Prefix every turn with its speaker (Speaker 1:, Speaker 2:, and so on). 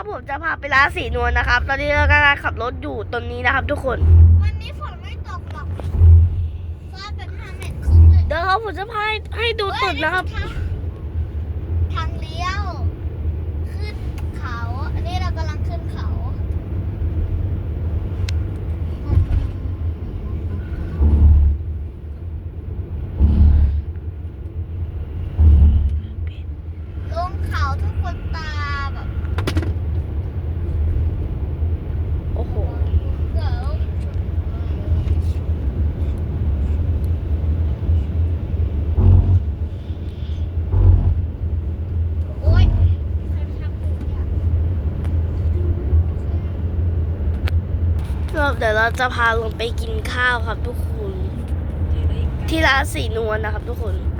Speaker 1: นะครับผมจะพาไปร้านสีนวลนะครับ ตอนนี้เรากำลังขับรถอยู่ตรงนี้นะครับ ทุกคน
Speaker 2: วันนี้ฝนไม่ตกหรอกฟ้าเป็นห้าเมตรครึ่งเลย
Speaker 1: เดี๋ยวครับผมจะพาให้ให้ดูตึกนะครับ
Speaker 2: เอ้ยทางเลี้ยว ขึ้นเขา อันนี้เรากำลังขึ้นเขา ลงเขาทุกคนตาแบบ
Speaker 1: โอ้โห
Speaker 2: เดี๋ยวโอ๊ยใครมาทำกูเนี่ย
Speaker 1: เดี๋ยวเราจะพาลงไปกินข้าวครับทุกคน ที่ร้านสีนวลนะครับทุกคนไป